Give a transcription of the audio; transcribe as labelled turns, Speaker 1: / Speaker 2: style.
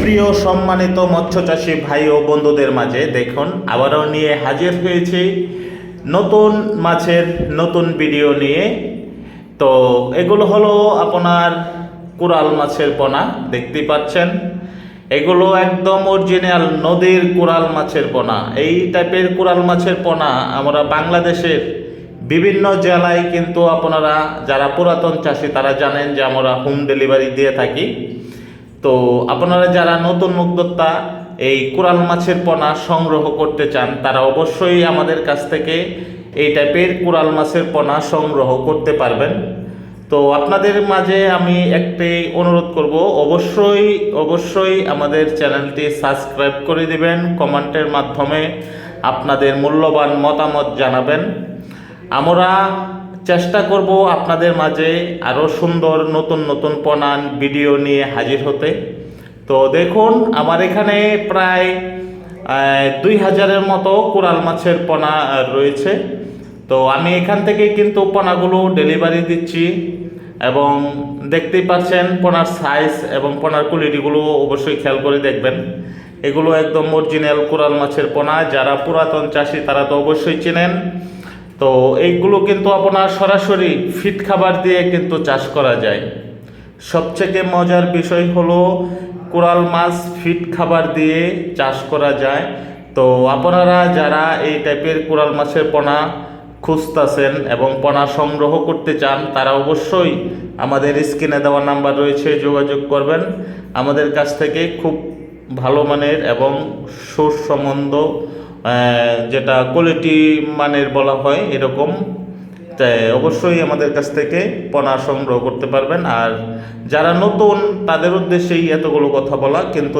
Speaker 1: প্রিয় সম্মানিত মৎস্য চাষী ভাই ও বন্ধুদের মাঝে দেখুন, আবারও নিয়ে হাজির হয়েছি নতুন মাছের নতুন ভিডিও নিয়ে। তো এগুলো হলো আপনার কোরাল মাছের পোনা দেখতেই পাচ্ছেন? এগুলো একদম অরিজিনাল নদীর কোরাল মাছের পোনা। এই টাইপের কোরাল মাছের পোনা আমরা বাংলাদেশের বিভিন্ন জেলায় কিন্তু আপনারা, যারা পুরাতন চাষি, তারা জানেন যে আমরা হোম ডেলিভারি দিয়ে থাকি। তো আপনারা যারা নতুন উদ্যোক্তা, এই কোরাল মাছের পোনা সংগ্রহ করতে চান, তারা অবশ্যই আমাদের কাছ থেকে এই টাইপের কোরাল মাছের পোনা সংগ্রহ করতে পারবেন। তো আপনাদের মাঝে আমি একটি অনুরোধ করব, অবশ্যই অবশ্যই আমাদের চ্যানেলটি সাবস্ক্রাইব করে দিবেন, কমেন্টের মাধ্যমে আপনাদের মূল্যবান মতামত জানাবেন। আমরা চেষ্টা করব আপনাদের মাঝে আরও সুন্দর নতুন নতুন পনান ভিডিও নিয়ে হাজির হতে। তো দেখুন, আমার এখানে প্রায় দুই হাজারের মতো কোরাল মাছের পোনা রয়েছে। তো আমি এখান থেকে কিন্তু পোনাগুলো ডেলিভারি দিচ্ছি এবং দেখতেই পাচ্ছেন, পোনার সাইজ এবং পোনার কোয়ালিটিগুলো অবশ্যই খেয়াল করে দেখবেন। এগুলো একদম অরিজিনাল কোরাল মাছের পোনা, যারা পুরাতন চাষি তারা তো অবশ্যই চেনেন। তো এইগুলো কিন্তু আপনার সরাসরি ফিট খাবার দিয়ে কিন্তু চাষ করা যায়। সবথেকে মজার বিষয় হলো কোরাল মাছ ফিট খাবার দিয়ে চাষ করা যায়। তো আপনারা যারা এই টাইপের কোরাল মাছের পোনা খুঁজতেছেন এবং পোনা সংগ্রহ করতে চান, তারা অবশ্যই আমাদের স্ক্রিনে দেওয়া নাম্বার রয়েছে, যোগাযোগ করবেন। আমাদের কাছ থেকে খুব ভালো মানের এবং সুসম্বন্ধ যেটা কোয়ালিটি মানের বলা হয় এরকম। তাই অবশ্যই আমাদের কাছ থেকে পণা সংগ্রহ করতে পারবেন। আর যারা নতুন, তাদের উদ্দেশ্যেই এতগুলো কথা বলা, কিন্তু